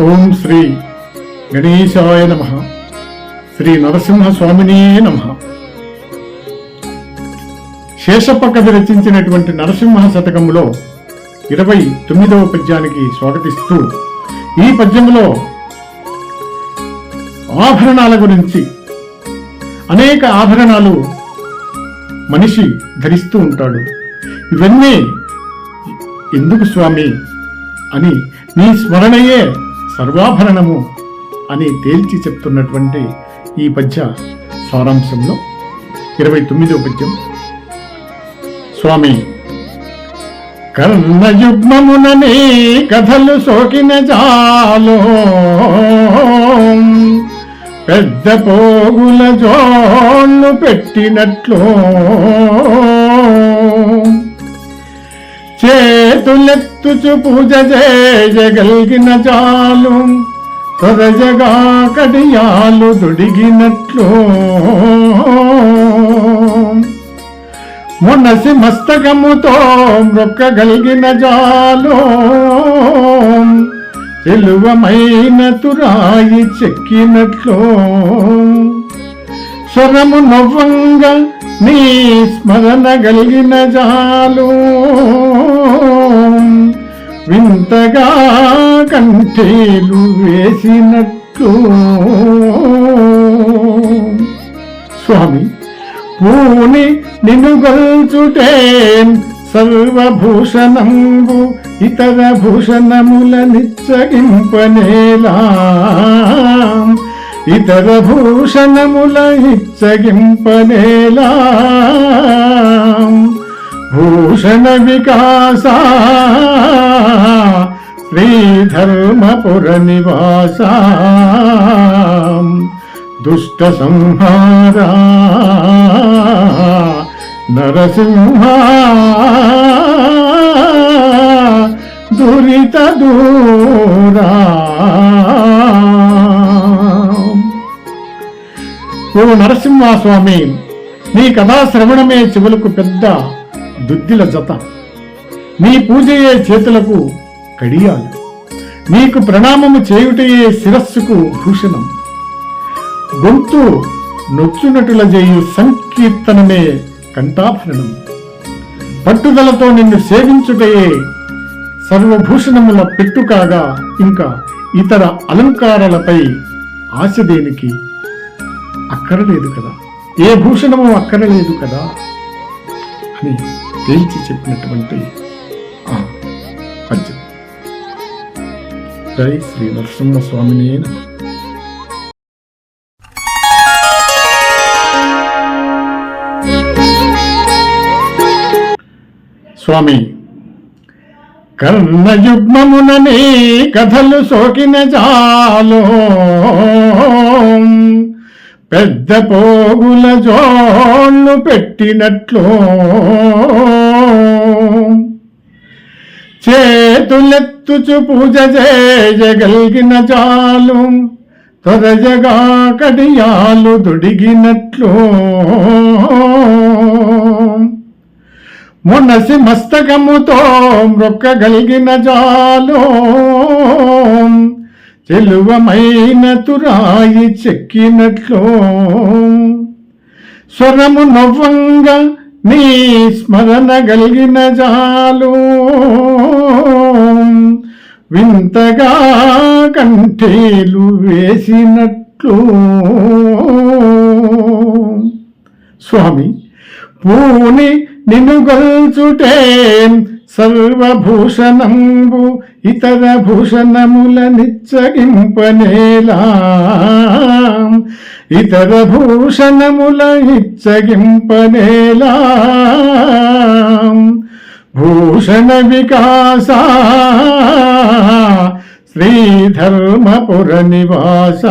ఓం శ్రీ గణేశాయ నమ. శ్రీ నరసింహస్వామినే నమ. శేషప్ప కవి రచించినటువంటి నరసింహ శతకంలో ఇరవై తొమ్మిదవ పద్యానికి స్వాగతిస్తూ ఈ పద్యంలో ఆభరణాల గురించి అనేక ఆభరణాలు మనిషి ధరిస్తూ ఉంటాడు. ఇవన్నీ ఎందుకు స్వామి? అని నీ స్మరణయే సర్వాభరణము అని తేల్చి చెప్తున్నటువంటి ఈ పద్య సారాంశంలో ఇరవై తొమ్మిదో పద్యం. స్వామి కర్ణయుగ్మముననే కథలు సోకిన జాలో పెద్ద పోగుల జోళ్ళు పెట్టినట్లు. తుచు పూజ చేయగలిగిన చాలు త్వరజగా కడియాలు దుడిగినట్లు. మునసి మస్తకముతో మొక్కగలిగిన జాలు. తెలువమైన తురాయి చెక్కినట్లు. స్వరము నవ్వంగా నీ స్మరణ కలిగిన జాలు. వింతగా కంటేలు వేసినట్టు. స్వామి పూని నిన్ను గల్చుటే సర్వభూషణంబు ఇతర భూషణముల నిచ్చగింపనేలా. ఇతర భూషణముల ఇచ్చగింపనేలా భూషణ వికాస శ్రీధర్మపుర నివాస దుష్ట సంహార నరసింహ దురిత దూరా ఓ నరసింహస్వామి నీ కథా శ్రవణమే చెవులకు పెద్ద దుద్దిల జత. నీ పూజయే చేతులకు కడియాలు. నీకు ప్రణామము చేయుటయే శిరస్సుకు భూషణం. గొంతు నొచ్చునటుల చేయు సంకీర్తనమే కంఠాభరణం. పట్టుదలతో నిన్ను సేవించుటయే సర్వభూషణముల పెట్టు కాగా ఇంకా ఇతర అలంకారాలపై ఆశ దేనికి? అక్కరలేదు కదా. ఏ భూషణము అక్కరలేదు కదా అని తేల్చి చెప్పినటువంటి ఆ పద్యం జై శ్రీ నరసింహస్వామిని నమః. స్వామి కర్ణయుగ్మముననే కథలు సోకిన జాలో పెద్ద పోగుల జోళ్ళు పెట్టినట్లు. చేతులెత్తుచు పూజ చేయగలిగిన చాలు త్వరజగా కడియాలు దొడిగినట్లు. మునసి మస్తకముతో మొక్కగలిగిన జాలు. తెలువమైన తురాయి చెక్కినట్లు. స్వరము నవ్వంగా నీ స్మరణ కలిగిన జాలు. వింతగా కంఠేలు వేసినట్లు. స్వామి పూని నిన్ను గల్చుటే సర్వభూషణంబు ఇతర భూషణముల నిచ్చగింపనేలా. ఇతర భూషణముల నిచ్చగింపనేలా. భూషణ వికాస శ్రీధర్మపుర నివాస.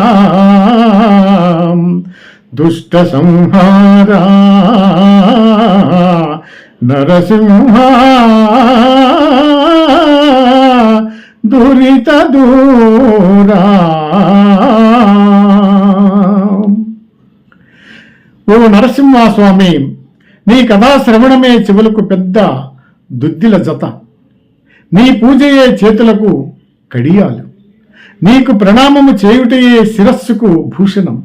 దుష్ట సంహారా నరసింహ. దురిత దూరా. ఓ నరసింహస్వామి నీ కథా శ్రవణమే చెవులకు పెద్ద దుద్దిల జత. నీ పూజయే చేతులకు కడియాలు. నీకు ప్రణామము చేయుటయే శిరస్సుకు భూషణం.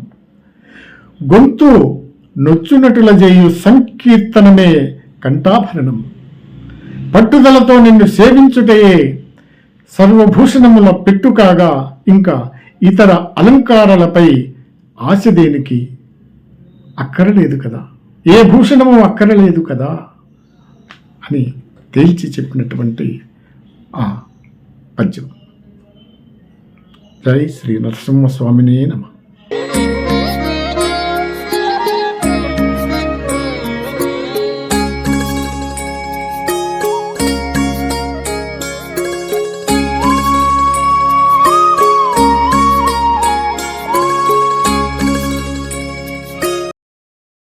గొంతు నొచ్చునటుల చేయు సంకీర్తనమే కంఠాభరణం. పట్టుదలతో నిన్ను సేవించుటయే సర్వభూషణముల పెట్టు కాగా ఇంకా ఇతర అలంకారాలపై ఆశ దేనికి? అక్కరలేదు కదా. ఏ భూషణము అక్కరలేదు కదా అని తేల్చి చెప్పినటువంటి ఆ పద్యం. జై శ్రీ నరసింహస్వామినే నమ.